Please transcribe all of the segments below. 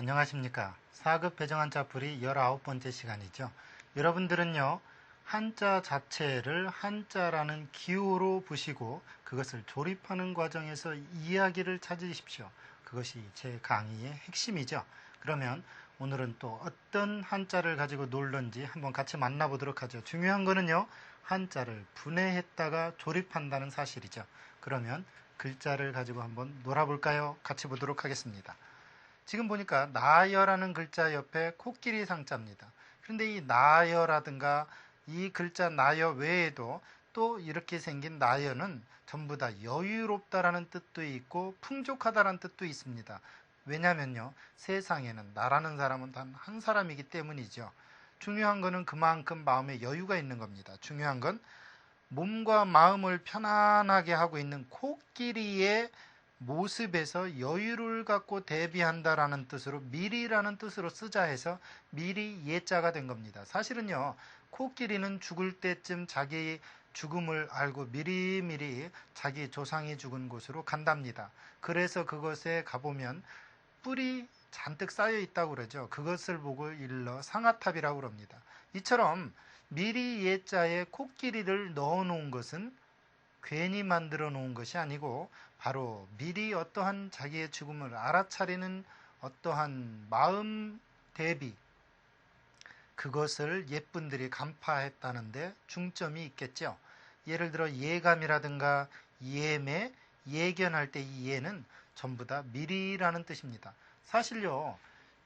안녕하십니까. 4급 배정 한자 풀이 19번째 시간이죠. 여러분들은요, 한자 자체를 한자라는 기호로 보시고 그것을 조립하는 과정에서 이야기를 찾으십시오. 그것이 제 강의의 핵심이죠. 그러면 오늘은 또 어떤 한자를 가지고 놀런지 한번 같이 만나보도록 하죠. 중요한 거는요, 한자를 분해했다가 조립한다는 사실이죠. 그러면 글자를 가지고 한번 놀아볼까요? 같이 보도록 하겠습니다. 지금 보니까 나여라는 글자 옆에 코끼리 상자입니다. 그런데 이 나여라든가 이 글자 나여 외에도 또 이렇게 생긴 나여는 전부 다 여유롭다라는 뜻도 있고 풍족하다라는 뜻도 있습니다. 왜냐면요. 세상에는 나라는 사람은 단 한 사람이기 때문이죠. 중요한 거는 그만큼 마음에 여유가 있는 겁니다. 중요한 건 몸과 마음을 편안하게 하고 있는 코끼리의 모습에서 여유를 갖고 대비한다라는 뜻으로 미리라는 뜻으로 쓰자 해서 미리 예자가 된 겁니다. 사실은요, 코끼리는 죽을 때쯤 자기 죽음을 알고 미리미리 자기 조상이 죽은 곳으로 간답니다. 그래서 그것에 가보면 뿔이 잔뜩 쌓여 있다고 그러죠. 그것을 보고 일러 상아탑이라고 그럽니다. 이처럼 미리 예자에 코끼리를 넣어 놓은 것은 괜히 만들어 놓은 것이 아니고 바로 미리 어떠한 자기의 죽음을 알아차리는 어떠한 마음 대비 그것을 옛분들이 간파했다는데 중점이 있겠죠. 예를 들어 예감이라든가 예매, 예견할 때 이 예는 전부 다 미리라는 뜻입니다. 사실요,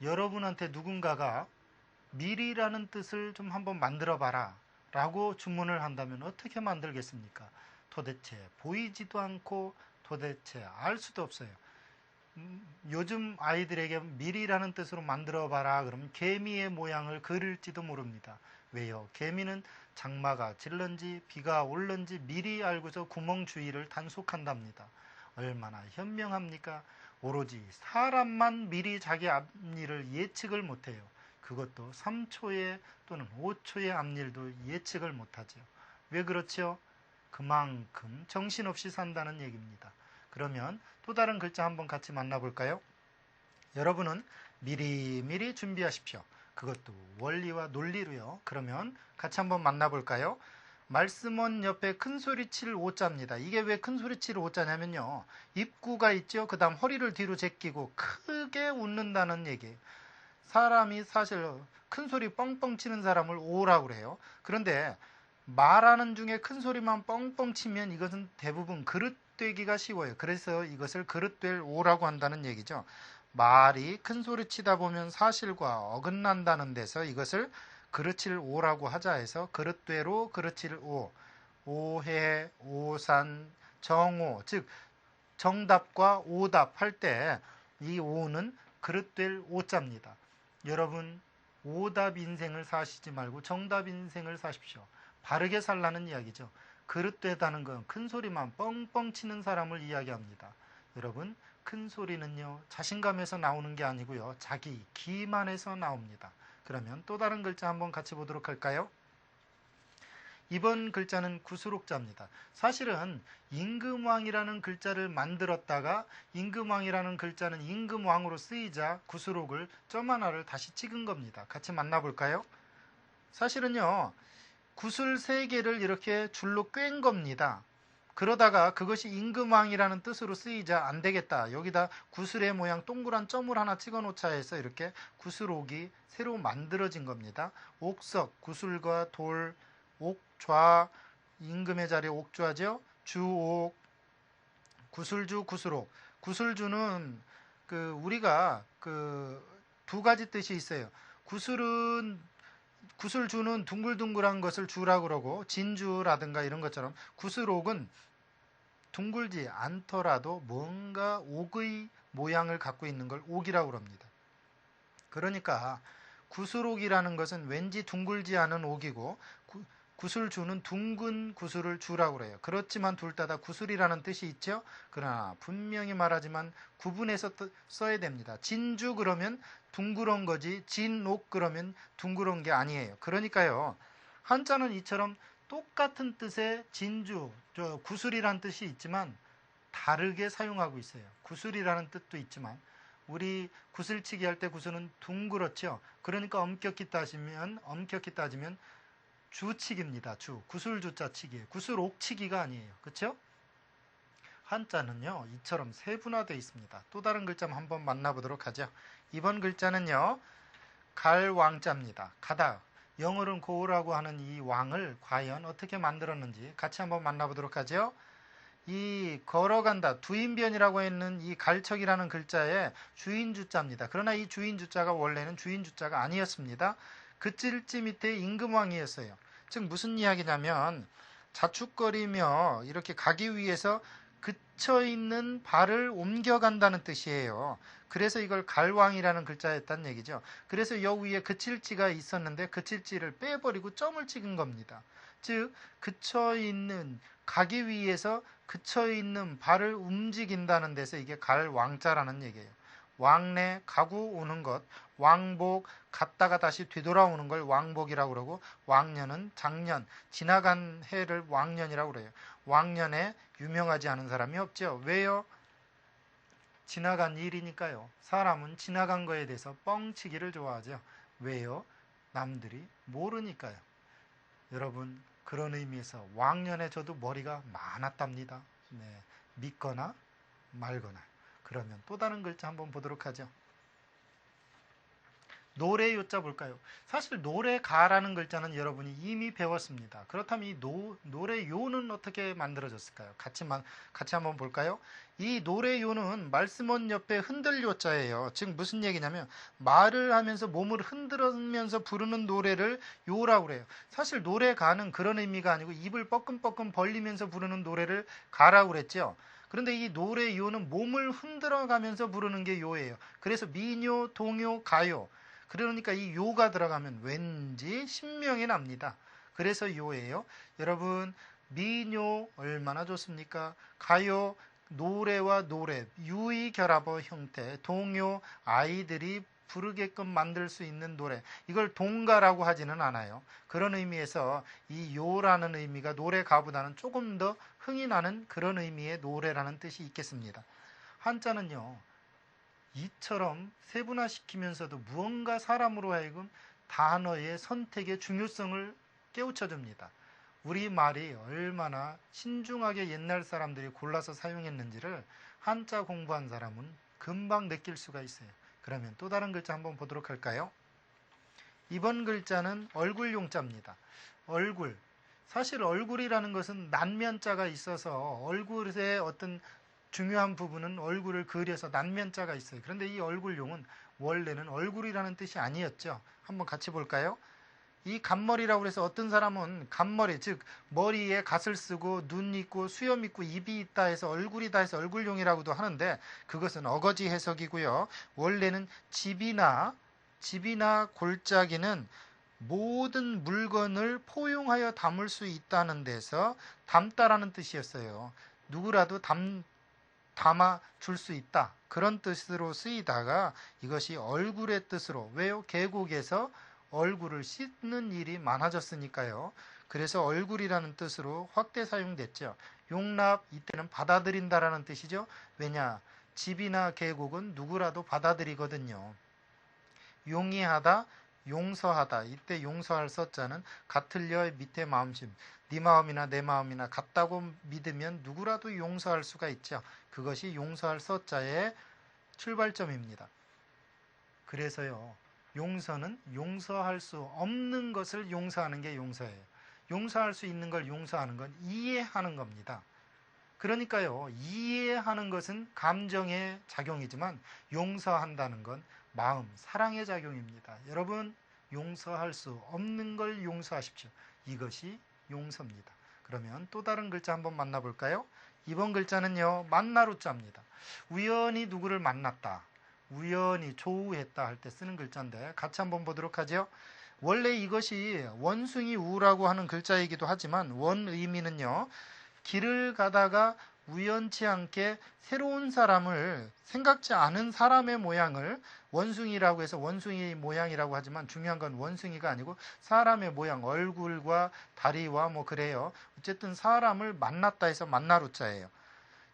여러분한테 누군가가 미리라는 뜻을 좀 한번 만들어 봐라 라고 주문을 한다면 어떻게 만들겠습니까? 도대체 보이지도 않고 도대체 알 수도 없어요. 음, 요즘 아이들에게 미리라는 뜻으로 만들어 봐라 그러면 개미의 모양을 그릴지도 모릅니다. 왜요? 개미는 장마가 질런지 비가 올런지 미리 알고서 구멍 주위를 단속한답니다. 얼마나 현명합니까? 오로지 사람만 미리 자기 앞일을 예측을 못해요. 그것도 3초에 또는 5초의 앞일도 예측을 못하죠. 왜 그렇죠? 그만큼 정신없이 산다는 얘기입니다. 그러면 또 다른 글자 한번 같이 만나볼까요? 여러분은 미리미리 준비하십시오. 그것도 원리와 논리로요. 그러면 같이 한번 만나볼까요? 말씀원 옆에 큰 소리 칠 오자입니다. 이게 왜 큰 소리 칠 오자냐면요. 입구가 있죠. 그 다음 허리를 뒤로 제끼고 크게 웃는다는 얘기예요. 사람이 사실 큰 소리 뻥뻥 치는 사람을 오라고 그래요. 그런데 말하는 중에 큰 소리만 뻥뻥 치면 이것은 대부분 그릇되기가 쉬워요. 그래서 이것을 그릇될 오라고 한다는 얘기죠. 말이 큰 소리 치다 보면 사실과 어긋난다는 데서 이것을 그릇칠 오라고 하자 해서 그릇되로 그릇칠 오, 오해, 오산, 정오, 즉 정답과 오답 할 때 이 오는 그릇될 오자입니다. 여러분 오답 인생을 사시지 말고 정답 인생을 사십시오. 바르게 살라는 이야기죠. 그릇되다는 건 큰 소리만 뻥뻥 치는 사람을 이야기합니다. 여러분 큰 소리는요 자신감에서 나오는 게 아니고요 자기 기만에서 나옵니다. 그러면 또 다른 글자 한번 같이 보도록 할까요? 이번 글자는 구수록자입니다. 사실은 임금왕이라는 글자를 만들었다가 임금왕이라는 글자는 임금왕으로 쓰이자 구수록을 점 하나를 다시 찍은 겁니다. 같이 만나볼까요? 사실은요, 구슬 세 개를 이렇게 줄로 꿰인 겁니다. 그러다가 그것이 임금왕이라는 뜻으로 쓰이자 안 되겠다. 여기다 구슬의 모양 동그란 점을 하나 찍어 놓자 해서 이렇게 구슬옥이 새로 만들어진 겁니다. 옥석, 구슬과 돌, 옥좌, 임금의 자리 옥좌죠. 주옥, 구슬주, 구슬옥. 구슬주는 그 우리가 그 두 가지 뜻이 있어요. 구슬은 구슬 주는 둥글둥글한 것을 주라 그러고 진주라든가 이런 것처럼 구슬옥은 둥글지 않더라도 뭔가 옥의 모양을 갖고 있는 걸 옥이라고 그럽니다. 그러니까 구슬옥이라는 것은 왠지 둥글지 않은 옥이고 구슬주는 둥근 구슬을 주라고 그래요. 그렇지만 둘 다 다 구슬이라는 뜻이 있죠. 그러나 분명히 말하지만 구분해서 써야 됩니다. 진주 그러면 둥그런 거지 진옥 그러면 둥그런 게 아니에요. 그러니까요. 한자는 이처럼 똑같은 뜻의 진주, 저 구슬이라는 뜻이 있지만 다르게 사용하고 있어요. 구슬이라는 뜻도 있지만 우리 구슬치기 할 때 구슬은 둥그렇죠. 그러니까 엄격히 따지면 엄격히 따지면 주치기입니다. 주 구슬 주자 치기 구슬 옥치기가 아니에요. 그렇죠? 한자는요 이처럼 세분화되어 있습니다. 또 다른 글자 한번 만나보도록 하죠. 이번 글자는요 갈왕자입니다. 가다 영어로는 고우라고 하는 이 왕을 과연 어떻게 만들었는지 같이 한번 만나보도록 하죠. 이 걸어간다 두인변이라고 했는 이 갈척이라는 글자에 주인 주자입니다. 그러나 이 주인 주자가 원래는 주인 주자가 아니었습니다. 그 찔지 밑에 임금왕이었어요. 즉 무슨 이야기냐면 자축거리며 이렇게 가기 위해서 그쳐 있는 발을 옮겨간다는 뜻이에요. 그래서 이걸 갈왕이라는 글자였단 얘기죠. 그래서 여 위에 그칠지가 있었는데 그칠지를 빼버리고 점을 찍은 겁니다. 즉 그쳐 있는 가기 위해서 그쳐 있는 발을 움직인다는 데서 이게 갈왕자라는 얘기예요. 왕래 가고 오는 것, 왕복 갔다가 다시 되돌아오는 걸 왕복이라고 그러고 왕년은 작년 지나간 해를 왕년이라고 그래요. 왕년에 유명하지 않은 사람이 없죠. 왜요? 지나간 일이니까요. 사람은 지나간 거에 대해서 뻥치기를 좋아하죠. 왜요? 남들이 모르니까요. 여러분 그런 의미에서 왕년에 저도 머리가 많았답니다. 네, 믿거나 말거나. 그러면 또 다른 글자 한번 보도록 하죠. 노래 요자 볼까요? 사실 노래가라는 글자는 여러분이 이미 배웠습니다. 그렇다면 이 노, 노래 요는 어떻게 만들어졌을까요? 같이, 같이 한번 볼까요? 이 노래 요는 말씀원 옆에 흔들 요자예요. 즉 무슨 얘기냐면 말을 하면서 몸을 흔들면서 부르는 노래를 요라고 그래요. 사실 노래가는 그런 의미가 아니고 입을 뻐끔뻐끔 벌리면서 부르는 노래를 가라고 그랬죠. 그런데 이 노래 요는 몸을 흔들어 가면서 부르는 게 요예요. 그래서 민요, 동요, 가요. 그러니까 이 요가 들어가면 왠지 신명이 납니다. 그래서 요예요. 여러분 민요 얼마나 좋습니까? 가요 노래와 노래 유의 결합어 형태 동요 아이들이 부르게끔 만들 수 있는 노래 이걸 동가라고 하지는 않아요. 그런 의미에서 이 요라는 의미가 노래 가보다는 조금 더 흥이 나는 그런 의미의 노래라는 뜻이 있겠습니다. 한자는요. 이처럼 세분화시키면서도 무언가 사람으로 하여금 단어의 선택의 중요성을 깨우쳐 줍니다. 우리 말이 얼마나 신중하게 옛날 사람들이 골라서 사용했는지를 한자 공부한 사람은 금방 느낄 수가 있어요. 그러면 또 다른 글자 한번 보도록 할까요? 이번 글자는 얼굴 용자입니다. 얼굴. 사실 얼굴이라는 것은 난면자가 있어서 얼굴의 어떤 중요한 부분은 얼굴을 그려서 난면자가 있어요. 그런데 이 얼굴용은 원래는 얼굴이라는 뜻이 아니었죠. 한번 같이 볼까요? 이 간머리라고 해서 어떤 사람은 간머리 즉 머리에 갓을 쓰고 눈 있고 수염 있고 입이 있다 해서 얼굴이다 해서 얼굴용이라고도 하는데 그것은 어거지 해석이고요. 원래는 집이나 집이나 골짜기는 모든 물건을 포용하여 담을 수 있다는 데서 담다라는 뜻이었어요. 누구라도 담 담아 줄 수 있다. 그런 뜻으로 쓰이다가 이것이 얼굴의 뜻으로 왜요? 계곡에서 얼굴을 씻는 일이 많아졌으니까요. 그래서 얼굴이라는 뜻으로 확대 사용됐죠. 용납 이때는 받아들인다라는 뜻이죠. 왜냐? 집이나 계곡은 누구라도 받아들이거든요. 용이하다, 용서하다. 이때 용서할 서자는 같을려의 밑에 마음심. 네 마음이나 내 마음이나 같다고 믿으면 누구라도 용서할 수가 있죠. 그것이 용서할 서자의 출발점입니다. 그래서요. 용서는 용서할 수 없는 것을 용서하는 게 용서예요. 용서할 수 있는 걸 용서하는 건 이해하는 겁니다. 그러니까요, 이해하는 것은 감정의 작용이지만 용서한다는 건 마음, 사랑의 작용입니다. 여러분, 용서할 수 없는 걸 용서하십시오. 이것이 용서입니다. 그러면 또 다른 글자 한번 만나볼까요? 이번 글자는요, 만나루자입니다. 우연히 누구를 만났다. 우연히 조우했다 할 때 쓰는 글자인데 같이 한번 보도록 하죠. 원래 이것이 원숭이 우라고 하는 글자이기도 하지만 원 의미는요. 길을 가다가 우연치 않게 새로운 사람을 생각지 않은 사람의 모양을 원숭이라고 해서 원숭이 모양이라고 하지만 중요한 건 원숭이가 아니고 사람의 모양, 얼굴과 다리와 뭐 그래요. 어쨌든 사람을 만났다 해서 만나루자예요.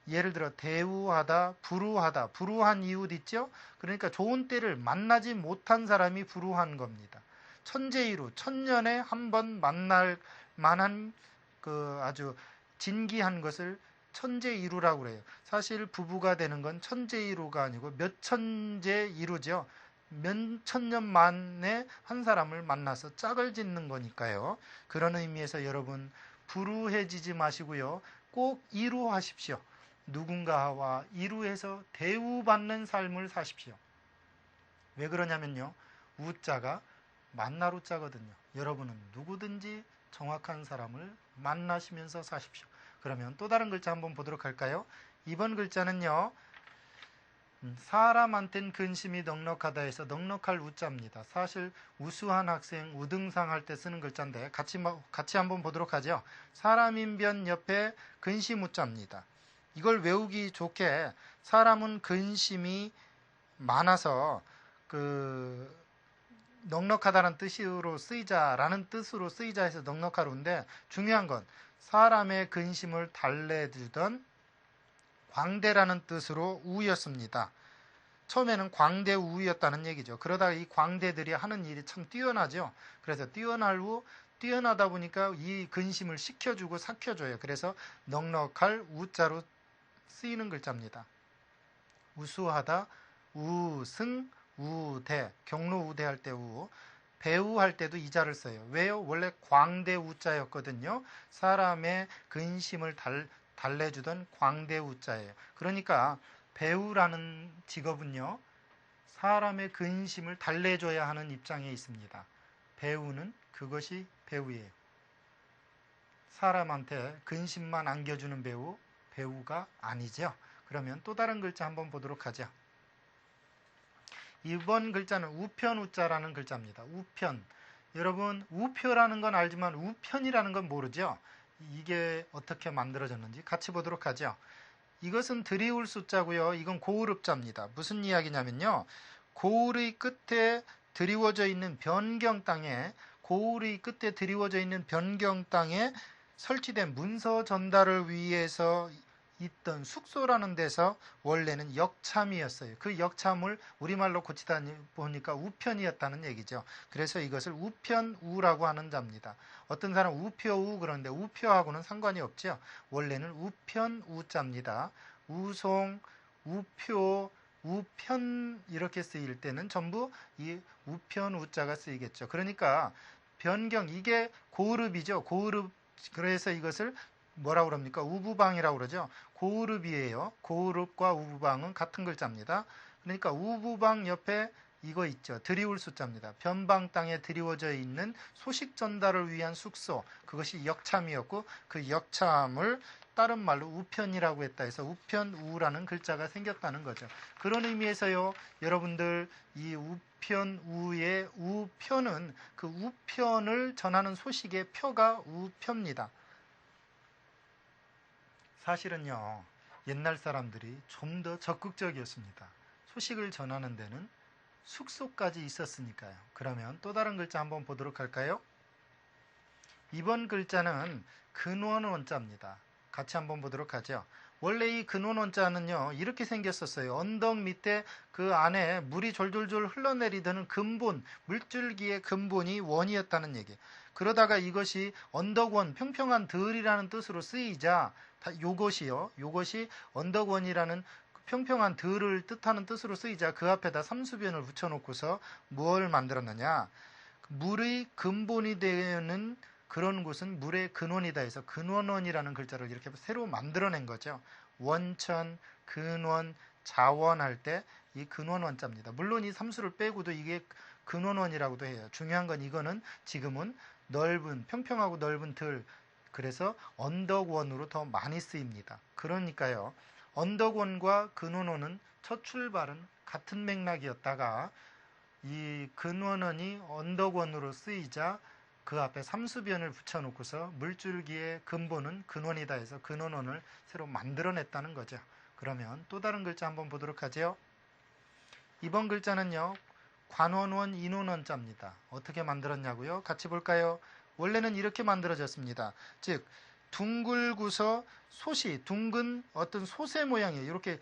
예를 들어 대우하다, 불우하다, 불우한 이웃 있죠? 그러니까 좋은 때를 만나지 못한 사람이 불우한 겁니다. 천재이루, 천년에 한 번 만날 만한 그 아주 진기한 것을 천재이루라고 그래요. 사실 부부가 되는 건 천재이루가 아니고 몇 천재이루죠. 몇 천년 만에 한 사람을 만나서 짝을 짓는 거니까요. 그런 의미에서 여러분 불우해지지 마시고요. 꼭 이루하십시오. 누군가와 이루해서 대우받는 삶을 사십시오. 왜 그러냐면요. 우자가 만나루 자거든요. 여러분은 누구든지 정확한 사람을 만나시면서 사십시오. 그러면 또 다른 글자 한번 보도록 할까요? 이번 글자는요. 음, 사람한텐 근심이 넉넉하다 해서 넉넉할 우자입니다. 사실 우수한 학생 우등상 할 때 쓰는 글자인데 같이 같이 한번 보도록 하죠. 사람인 변 옆에 근심 우자입니다. 이걸 외우기 좋게 사람은 근심이 많아서 그 넉넉하다는 뜻으로 쓰이자라는 뜻으로 쓰이자 해서 넉넉하루인데 중요한 건 사람의 근심을 달래주던 광대라는 뜻으로 우였습니다. 처음에는 광대 우였다는 얘기죠. 그러다가 이 광대들이 하는 일이 참 뛰어나죠. 그래서 뛰어날 후 뛰어나다 보니까 이 근심을 식혀주고 삭혀줘요. 그래서 넉넉할 우자로 쓰이는 글자입니다. 우수하다, 우승, 우대, 경로 우대할 때 우, 배우 할 때도 이 자를 써요. 왜요? 원래 광대 우자였거든요. 사람의 근심을 달, 달래주던 광대 우자예요. 그러니까 배우라는 직업은요. 사람의 근심을 달래줘야 하는 입장에 있습니다. 배우는 그것이 배우예요. 사람한테 근심만 안겨주는 배우, 배우가 아니죠. 그러면 또 다른 글자 한번 보도록 하죠. 이번 글자는 우편 우자라는 글자입니다. 우편. 여러분 우표라는 건 알지만 우편이라는 건 모르죠. 이게 어떻게 만들어졌는지 같이 보도록 하죠. 이것은 드리울 숫자고요. 이건 고을읍자입니다. 무슨 이야기냐면요. 고을의 끝에 드리워져 있는 변경 땅에 고을의 끝에 드리워져 있는 변경 땅에 설치된 문서 전달을 위해서 있던 숙소라는 데서 원래는 역참이었어요. 그 역참을 우리말로 고치다 보니까 우편이었다는 얘기죠. 그래서 이것을 우편우라고 하는 자입니다. 어떤 사람 우표우 그러는데 우표하고는 상관이 없죠. 원래는 우편우자입니다. 우송, 우표, 우편 이렇게 쓰일 때는 전부 이 우편우자가 쓰이겠죠. 그러니까 변경 이게 고르비죠. 고르 그래서 이것을 뭐라 그럽니까? 우부방이라고 그러죠. 고르비예요. 고르과 우부방은 같은 글자입니다. 그러니까 우부방 옆에 이거 있죠. 드리울 숫자입니다. 변방 땅에 드리워져 있는 소식 전달을 위한 숙소. 그것이 역참이었고 그 역참을 다른 말로 우편이라고 했다 해서 우편 우라는 글자가 생겼다는 거죠. 그런 의미에서요. 여러분들 이 우편 우의 우편은 그 우편을 전하는 소식의 표가 우표입니다. 사실은요, 옛날 사람들이 좀 더 적극적이었습니다. 소식을 전하는 데는 숙소까지 있었으니까요. 그러면 또 다른 글자 한번 보도록 할까요? 이번 글자는 근원 원자입니다. 같이 한번 보도록 하죠. 원래 이 근원 원자는요, 이렇게 생겼었어요. 언덕 밑에 그 안에 물이 졸졸졸 흘러내리던 근본, 물줄기의 근본이 원이었다는 얘기. 그러다가 이것이 언덕원, 평평한 들이라는 뜻으로 쓰이자 요것이요. 요것이 언덕원이라는 평평한 들을 뜻하는 뜻으로 쓰이자 그 앞에다 삼수변을 붙여놓고서 무엇을 만들었느냐. 물의 근본이 되는 그런 곳은 물의 근원이다 해서 근원원이라는 글자를 이렇게 새로 만들어낸 거죠. 원천, 근원, 자원 할 때 이 근원 원자입니다. 물론 이 삼수를 빼고도 이게 근원원이라고도 해요. 중요한 건 이거는 지금은 넓은 평평하고 넓은 들 그래서 언덕원으로 더 많이 쓰입니다. 그러니까요. 언덕원과 근원원은 첫 출발은 같은 맥락이었다가 이 근원원이 언덕원으로 쓰이자 그 앞에 삼수변을 붙여놓고서 물줄기의 근본은 근원이다 해서 근원원을 새로 만들어냈다는 거죠. 그러면 또 다른 글자 한번 보도록 하죠. 이번 글자는요. 관원원 인원원자입니다. 어떻게 만들었냐고요? 같이 볼까요? 원래는 이렇게 만들어졌습니다. 즉 둥글고서 솥이 둥근 어떤 솥의 모양이에요. 이렇게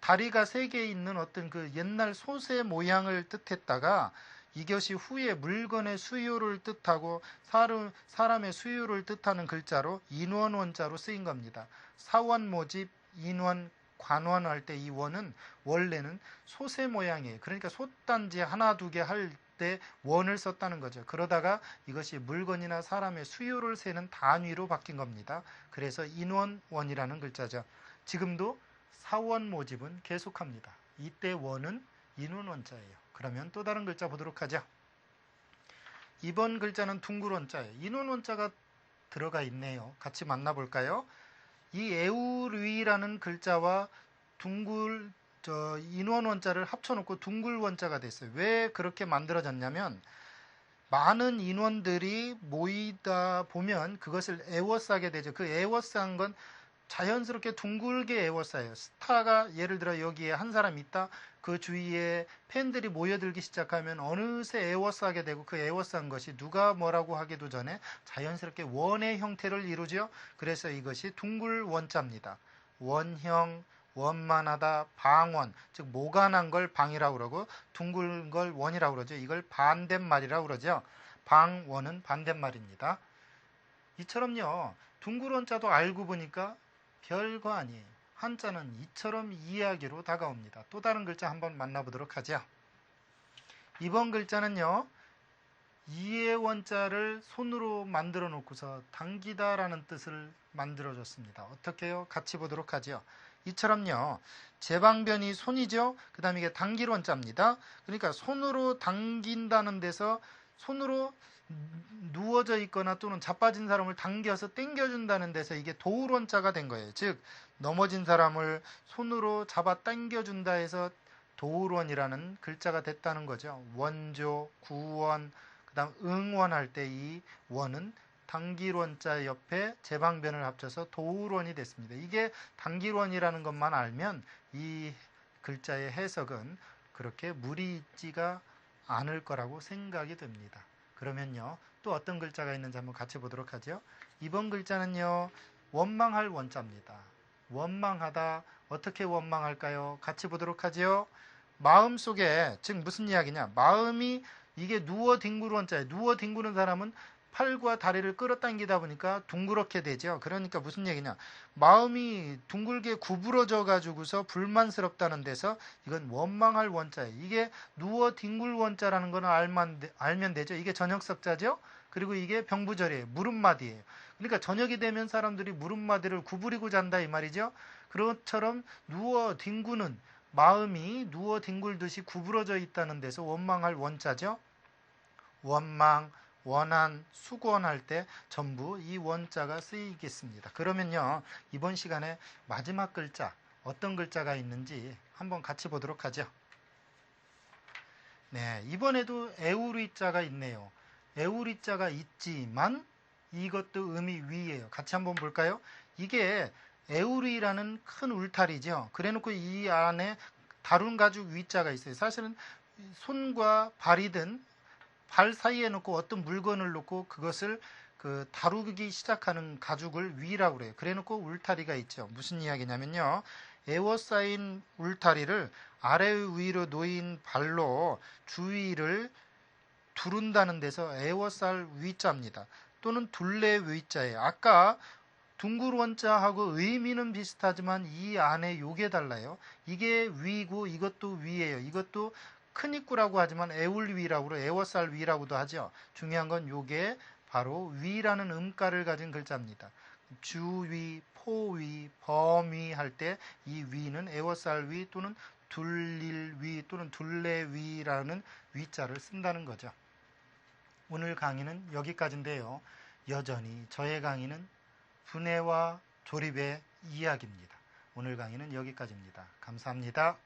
다리가 세 개 있는 어떤 그 옛날 솥의 모양을 뜻했다가 이것이 후에 물건의 수요를 뜻하고 사람, 사람의 수요를 뜻하는 글자로 인원 원자로 쓰인 겁니다. 사원 모집 인원 관원 할 때 이 원은 원래는 솥의 모양이에요. 그러니까 솥단지 하나 두 개 할 때 원을 썼다는 거죠. 그러다가 이것이 물건이나 사람의 수요를 세는 단위로 바뀐 겁니다. 그래서 인원원이라는 글자죠. 지금도 사원 모집은 계속합니다. 이때 원은 인원원자예요. 그러면 또 다른 글자 보도록 하죠. 이번 글자는 둥글원자예요. 인원원자가 들어가 있네요. 같이 만나볼까요? 이 에우르이라는 글자와 둥글 저 인원 원자를 합쳐놓고 둥글 원자가 됐어요. 왜 그렇게 만들어졌냐면 많은 인원들이 모이다 보면 그것을 에워싸게 되죠. 그 에워싼 건 자연스럽게 둥글게 에워싸요. 스타가 예를 들어 여기에 한 사람 있다. 그 주위에 팬들이 모여들기 시작하면 어느새 에워싸게 되고 그 에워싼 것이 누가 뭐라고 하기도 전에 자연스럽게 원의 형태를 이루죠. 그래서 이것이 둥글 원자입니다. 원형, 원만하다, 방원, 즉 모간한 걸 방이라고 그러고 둥글 걸 원이라고 그러죠. 이걸 반대말이라고 그러죠. 방원은 반대말입니다. 이처럼요. 둥글 원자도 알고 보니까 별거 아니에요. 한자는 이처럼 이해하기로 다가옵니다. 또 다른 글자 한번 만나보도록 하죠. 이번 글자는요. 이의 원자를 손으로 만들어 놓고서 당기다라는 뜻을 만들어 줬습니다. 어떻게요? 같이 보도록 하죠. 이처럼요. 제방변이 손이죠. 그 다음에 이게 당길 원자입니다. 그러니까 손으로 당긴다는 데서 손으로 누워져 있거나 또는 자빠진 사람을 당겨서 당겨준다는 데서 이게 도울원자가 된 거예요. 즉 넘어진 사람을 손으로 잡아 당겨준다 해서 도울원이라는 글자가 됐다는 거죠. 원조, 구원, 그 다음 응원 할 때 이 원은 당길원자 옆에 제방변을 합쳐서 도울원이 됐습니다. 이게 당길원이라는 것만 알면 이 글자의 해석은 그렇게 무리 있지가 않을 거라고 생각이 듭니다. 그러면요. 또 어떤 글자가 있는지 한번 같이 보도록 하죠. 이번 글자는요. 원망할 원자입니다. 원망하다 어떻게 원망할까요? 같이 보도록 하지요. 마음 속에 즉 무슨 이야기냐? 마음이 이게 누워 뒹구는 원자예요. 누워 뒹구는 사람은 팔과 다리를 끌어당기다 보니까 둥그렇게 되죠. 그러니까 무슨 얘기냐? 마음이 둥글게 구부러져 가지고서 불만스럽다는 데서 이건 원망할 원자예요. 이게 누워 뒹굴 원자라는 거는 알면, 알면 되죠. 이게 전역석자죠. 그리고 이게 병부절이에요. 무릎마디예요. 그러니까 저녁이 되면 사람들이 무릎마디를 구부리고 잔다 이 말이죠. 그것처럼 누워 뒹구는 마음이 누워 뒹굴듯이 구부러져 있다는 데서 원망할 원자죠. 원망, 원한, 수건할 때 전부 이 원자가 쓰이겠습니다. 그러면요, 이번 시간에 마지막 글자, 어떤 글자가 있는지 한번 같이 보도록 하죠. 네, 이번에도 에우리자가 있네요. 에우리자가 있지만 이것도 음이 위예요. 같이 한번 볼까요? 이게 에우리라는 큰 울타리죠. 그래놓고 이 안에 다룬 가죽 위자가 있어요. 사실은 손과 발이든 발 사이에 놓고 어떤 물건을 놓고 그것을 그 다루기 시작하는 가죽을 위라고 그래요. 그래 놓고 울타리가 있죠. 무슨 이야기냐면요. 에워싸인 울타리를 아래 위로 놓인 발로 주위를 두른다는 데서 에워쌀 위자입니다. 또는 둘레 위자예요. 아까 둥글 원자하고 의미는 비슷하지만 이 안에 요게 달라요. 이게 위고 이것도 위예요. 이것도 큰 입구라고 하지만 애울 위라고 애워쌀 위라고도 하죠. 중요한 건 요게 바로 위라는 음가를 가진 글자입니다. 주위, 포위, 범위 할 때 이 위는 애워쌀 위 또는 둘릴 위 또는 둘레 위라는 위자를 쓴다는 거죠. 오늘 강의는 여기까지인데요. 여전히 저의 강의는 분해와 조립의 이야기입니다. 오늘 강의는 여기까지입니다. 감사합니다.